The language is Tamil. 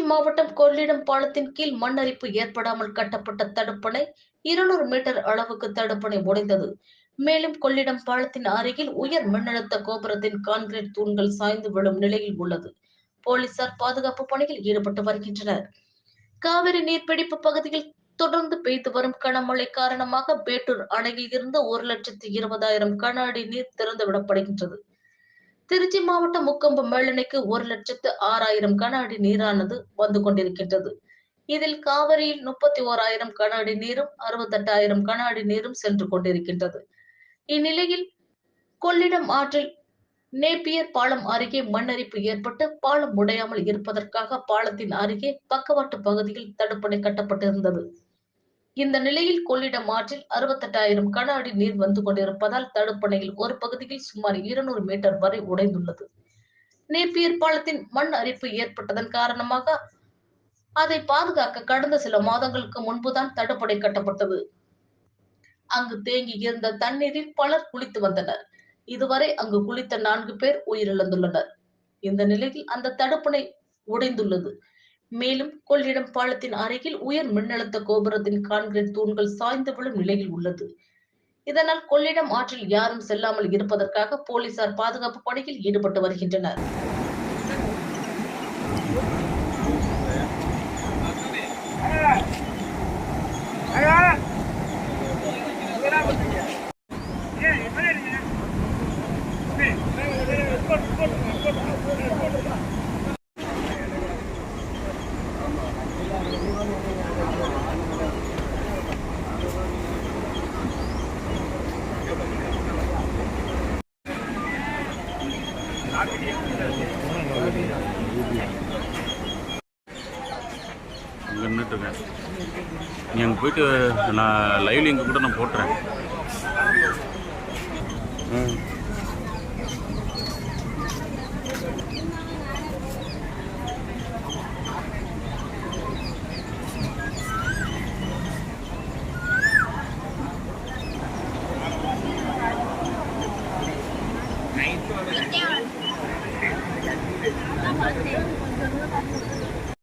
மாவட்டம் கொள்ளிடம் பாலத்தின் கீழ் மண்ணரிப்பு ஏற்படாமல் கட்டப்பட்ட தடுப்பணை இருநூறு மீட்டர் அளவுக்கு தடுப்பணை உடைந்தது. மேலும் கொள்ளிடம் பாலத்தின் அருகில் உயர் மின்னழுத்த கோபுரத்தின் கான்கிரீட் தூண்கள் சாய்ந்து விழும் நிலையில் உள்ளது. போலீசார் பாதுகாப்பு பணியில் ஈடுபட்டு வருகின்றனர். காவிரி நீர்பிடிப்பு பகுதியில் தொடர்ந்து பெய்து வரும் கனமழை காரணமாக பேட்டூர் அணையில் இருந்து ஒரு லட்சத்தி இருபதாயிரம் கன அடி நீர் திறந்து விடப்படுகின்றது திருச்சி மாவட்டம் முக்கொம்பு மேலணைக்கு ஒரு லட்சத்து ஆறாயிரம் கன அடி நீரானது வந்து கொண்டிருக்கின்றது. இதில் காவிரியில் முப்பத்தி ஓராயிரம் கன அடி நீரும் அறுபத்தெட்டாயிரம் கன அடி நீரும் சென்று கொண்டிருக்கின்றது. இந்நிலையில் கொள்ளிடம் ஆற்றில் நேப்பியர் பாலம் அருகே மண்ணரிப்பு ஏற்பட்டு பாலம் உடையாமல் இருப்பதற்காக பாலத்தின் அருகே பக்கவாட்டு பகுதியில் தடுப்பணை கட்டப்பட்டிருந்தது. இந்த நிலையில் கொள்ளிடம் ஆற்றில் அறுபத்தெட்டாயிரம் கன அடி நீர் வந்து கொண்டிருப்பதால் தடுப்பணையில் ஒரு பகுதியில் சுமார் இருநூறு மீட்டர் வரை உடைந்துள்ளது. நேப்பியர் பாலத்தின் மண் அரிப்பு ஏற்பட்டதன் காரணமாக அதை பாதுகாக்க கடந்த சில மாதங்களுக்கு முன்புதான் தடுப்பணை கட்டப்பட்டது. அங்கு தேங்கி இருந்த தண்ணீரில் பலர் குளித்து வந்தனர். இதுவரை அங்கு குளித்த நான்கு பேர் உயிரிழந்துள்ளனர். இந்த நிலையில் அந்த தடுப்பணை உடைந்துள்ளது. மேலும் கொள்ளிடம் பாலத்தின் அருகில் உயர் மின்னழுத்த கோபுரத்தின் கான்கிரீட் தூண்கள் சாய்ந்து விழும் நிலையில் உள்ளது. இதனால் கொள்ளிடம் ஆற்றில் யாரும் செல்லாமல் இருப்பதற்காக போலீசார் பாதுகாப்பு பணியில் ஈடுபட்டு வருகின்றனர். இங்கே நீ அங்கே போயிட்டு நான் லைவ் இங்கே கூட நான் போட்டுறேன். ம். 三毛钱一斤